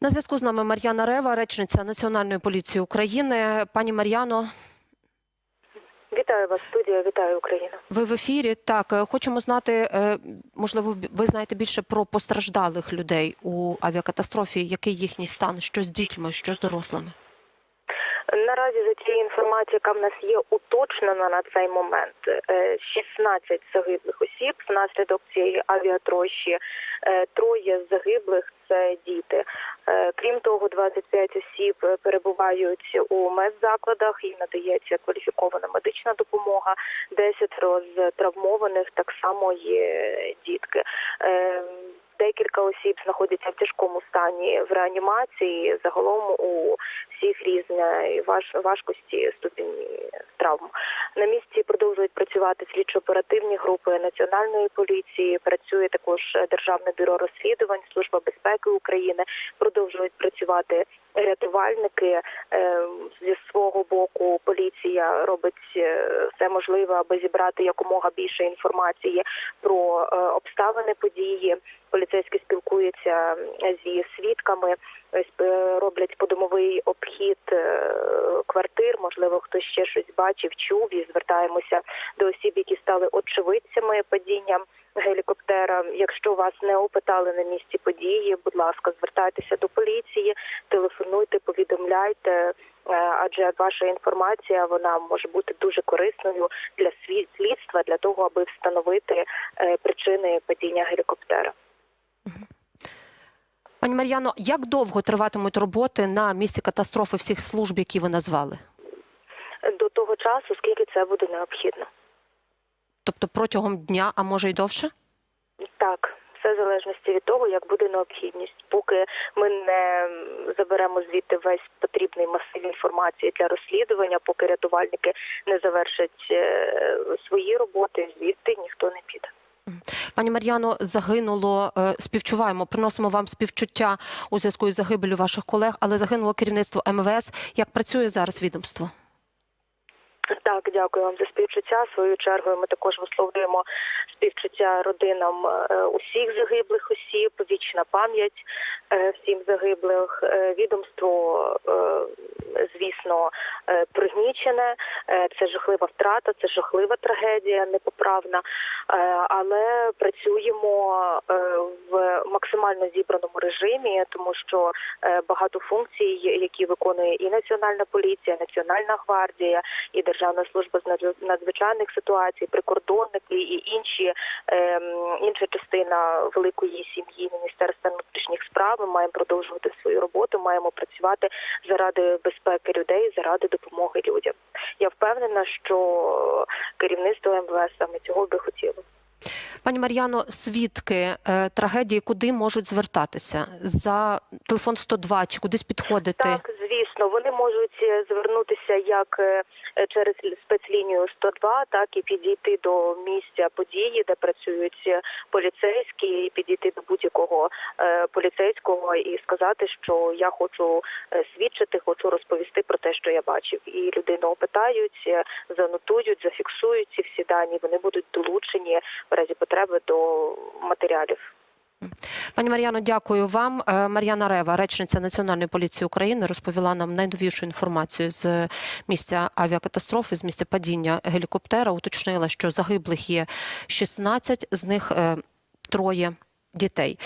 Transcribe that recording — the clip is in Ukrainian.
На зв'язку з нами Мар'яна Рева, речниця Національної поліції України. Пані Мар'яно, Вітаю вас, студія, вітаю Україна. ви в ефірі. Так, е, хочемо знати, е, можливо, ви знаєте більше про постраждалих людей у авіакатастрофі. Який їхній стан? Що з дітьми, що з дорослими? Наразі за цією інформацією, яка в нас є уточнена на цей момент, е, 16 загиблих осіб внаслідок цієї авіатрощі. Е, Троє з загиблих це діти. Крім того, 25 осіб е, перебувають у медзакладах. Їм надається кваліфікована медична допомога. 10 з травмованих так само є дітки. Е, Декілька осіб знаходяться в тяжкому стані в реанімації. Загалом у всіх різна важ, важкості ступені травм. На місці працювати слідчо-оперативні групи національної поліції. Працює також Державне бюро розслідувань, служба безпеки України. Продовжують працювати рятувальники. Е, Зі свого боку поліція робить е, все можливе, аби зібрати якомога більше інформації про е, обставини події. Поліцейські спілкуються зі свідками, е, роблять подомовий обхід е, квартир. Можливо, хтось ще щось бачив, чув і звертаємося до осіб, які стали очевидцями падіння гелікоптера. Якщо вас не опитали на місці події, будь ласка, звертайтеся до поліції, телефонуйте, повідомляйте. е, Адже ваша інформація вона може бути дуже корисною для слідства для того, аби встановити е, причини падіння гелікоптера. Пані Мар'яно, як довго триватимуть роботи на місці катастрофи всіх служб, які ви назвали? До того часу, скільки це буде необхідно. Тобто протягом дня, а може й довше? Так, все в залежності від того, як буде необхідність. Поки ми не заберемо звідти весь потрібний масив інформації для розслідування, поки рятувальники не завершать е, свої роботи, звідти ніхто не піде. Пані Мар'яно, загинуло, е, співчуваємо, приносимо вам співчуття у зв'язку із загибелю ваших колег, але загинуло керівництво МВС. Як працює зараз відомство? Так, дякую вам за співчуття. Своєю чергою ми також висловлюємо співчуття родинам е, усіх загиблих осіб, вічна пам'ять е, всім загиблих. Е, Відомство, звісно, пригнічене. Це жахлива втрата, це жахлива трагедія, непоправна. Але працюємо в максимально зібраному режимі, тому що багато функцій, які виконує і Національна поліція, Національна гвардія, і Державна служба з надз- надзвичайних ситуацій, прикордонники і інші ем, інша частина великої сім'ї Міністерства внутрішніх справ. Ми маємо продовжувати свою роботу, маємо працювати заради безпеки людей, заради допомоги людям. Я впевнена, що керівництво МВС саме цього би хотіло. Пані Мар'яно, свідки е, трагедії, куди можуть звертатися? За телефон 102 чи кудись підходити? Так, звісно, вони можуть е, звернутися як е, е, через спецлінію 102, так і підійти до місця події, де працюють поліцейські, і підійти до будь-якого поліцейського і сказати, що я хочу свідчити, хочу розповісти про те, що я бачив. І людину опитають, занотують, зафіксують ці всі дані. Вони будуть долучені в разі потреби до матеріалів. Пані Мар'яно, дякую вам. Е, Мар'яна Рева, речниця Національної поліції України, розповіла нам найновішу інформацію з місця авіакатастрофи, з місця падіння гелікоптера. Уточнила, що загиблих є 16, з них е, троє дітей.